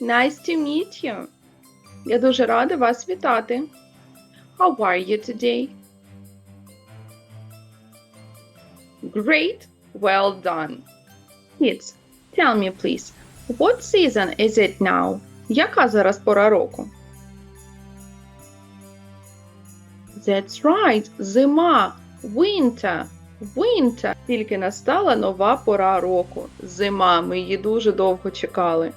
Nice to meet you. Я дуже рада вас вітати. How are you today? Great. Well done. Kids, tell me please, what season is it now? Яка зараз пора року? That's right. Зима. Winter. Winter. Тільки настала нова пора року. Зима. Ми її дуже довго чекали.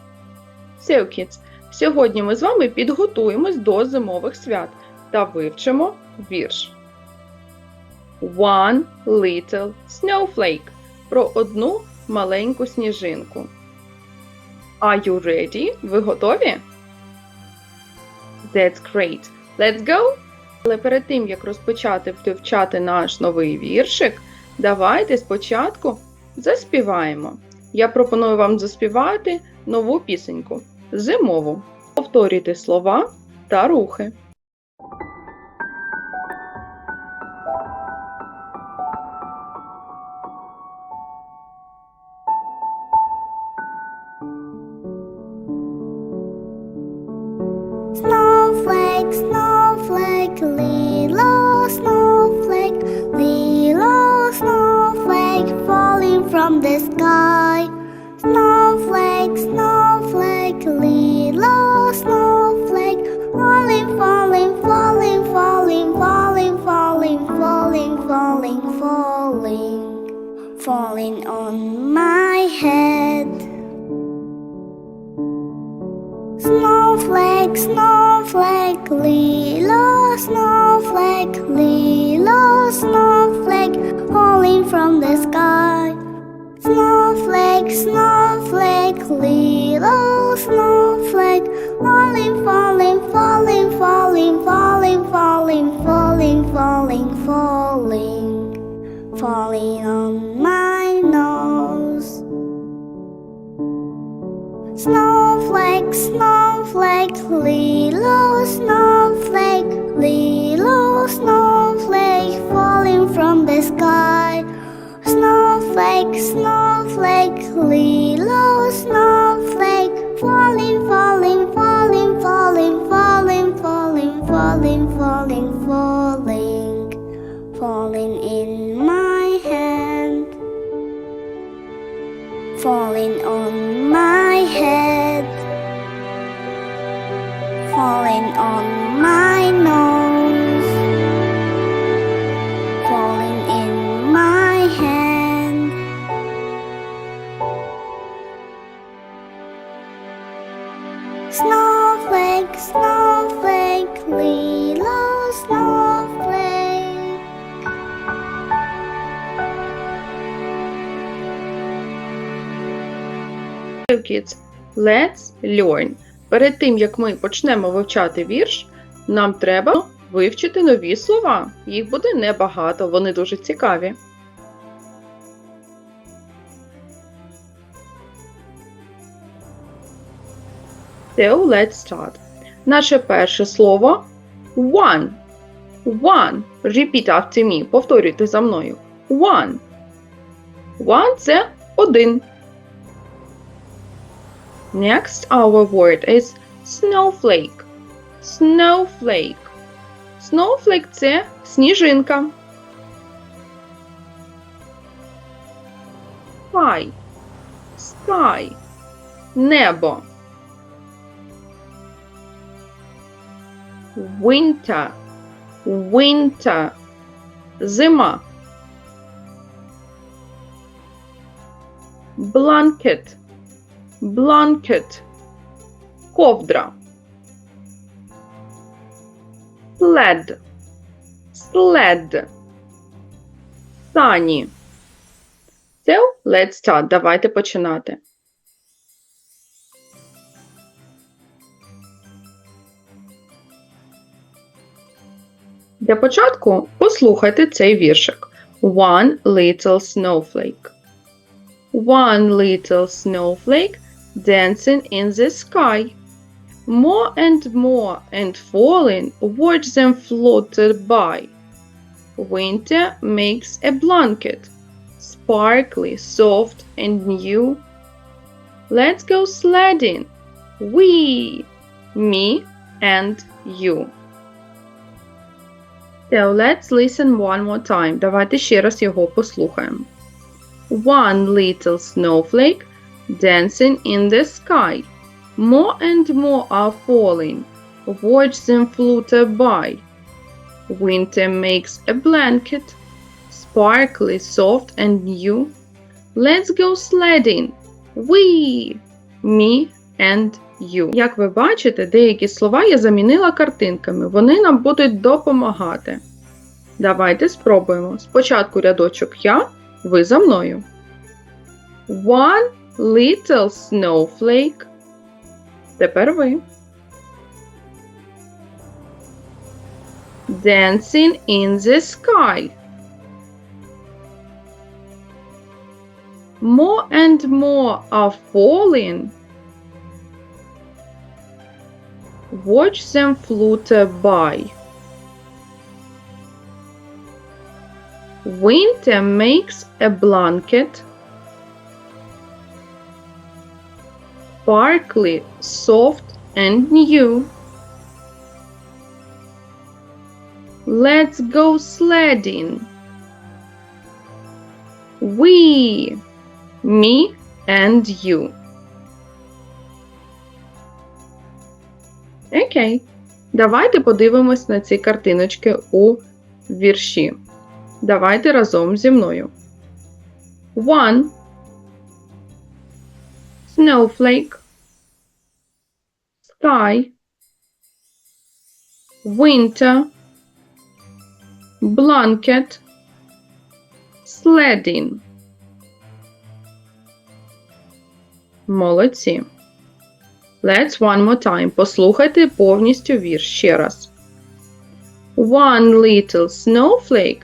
So, сьогодні ми з вами підготуємось до зимових свят та вивчимо вірш. One little snowflake. Про одну маленьку сніжинку. Are you ready? Ви готові? That's great. Let's go! Але перед тим, як розпочати вивчати наш новий віршик, давайте спочатку заспіваємо. Я пропоную вам заспівати нову пісеньку зимову. Повторюйте слова та рухи. From the sky. Snowflake, snowflake, little snowflake, falling, falling, falling, falling, falling, falling, falling, falling, falling, falling on my head. Snowflake, snowflake, little snowflake, little snowflake falling from the sky. Snowflake, snowflake, little snowflake falling, falling, falling, falling, falling, falling, falling, falling, falling, falling on my nose. Snowflake, snowflake, little falling, falling, falling, in my hand. Falling on my head, falling on my nose, kids, let's learn. Перед тим, як ми почнемо вивчати вірш, нам треба вивчити нові слова. Їх буде небагато, вони дуже цікаві. So, let's start. Наше перше слово one. One. Repeat after me. Повторюйте за мною. One. One – це один. Next, our word is snowflake. Snowflake. Snowflake – це сніжинка. Sky. Sky. Небо. Winter. Winter. Зима. Blanket. Blanket. Ковдра. Sled. Сані. So, let's start. Давайте починати. Для початку послухайте цей віршик. One little snowflake. One little snowflake dancing in the sky. More and more and falling, watch them floated by. Winter makes a blanket, sparkly, soft, and new. Let's go sledding. We. Me and you. So let's listen one more time. Давайте ще раз його послухаємо. One little snowflake dancing in the sky. More and more are falling. Watch them flutter by. Winter makes a blanket, sparkly, soft and new. Let's go sledding. We, me and you. Як ви бачите, деякі слова я замінила картинками. Вони нам будуть допомагати. Давайте спробуємо. Спочатку рядочок я, ви за мною. One little snowflake. Тепер ви. Dancing in the sky. More and more are falling. Watch them flutter by. Winter makes a blanket. Sparkly, soft, and new. Let's go sledding. We, me, and you. Окей. Давайте подивимось на ці картиночки у вірші. Давайте разом зі мною. One. Snowflake. Sky. Winter. Blanket. Sledding. Молодці. Let's one more time. Послухайте повністю вірш ще раз. One little snowflake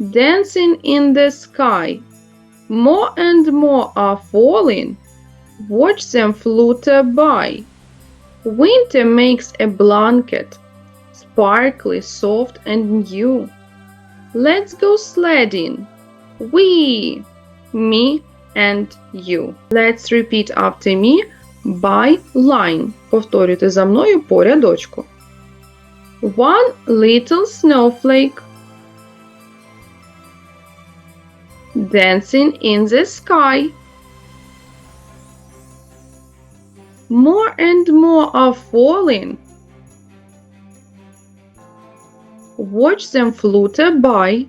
dancing in the sky. More and more are falling. Watch them flutter by. Winter makes a blanket, sparkly, soft, and new. Let's go sledding. We, me, and you. Let's repeat after me by line. Повторюйте за мною по рядочку. One little snowflake dancing in the sky. More and more are falling. Watch them flutter by.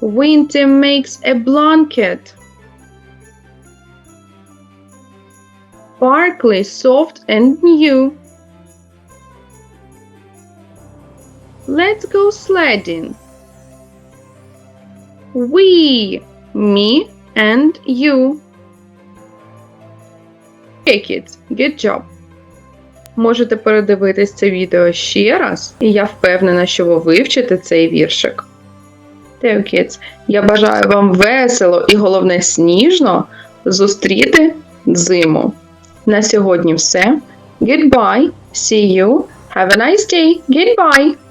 Winter makes a blanket. Sparkly, soft, and new. Let's go sledding. We, me, and you. Okay, kids, good job. Можете передивитись це відео ще раз, і я впевнена, що ви вивчите цей віршик. So, kids, я бажаю вам весело і головне сніжно зустріти зиму. На сьогодні все. Goodbye. See you. Have a nice day. Goodbye.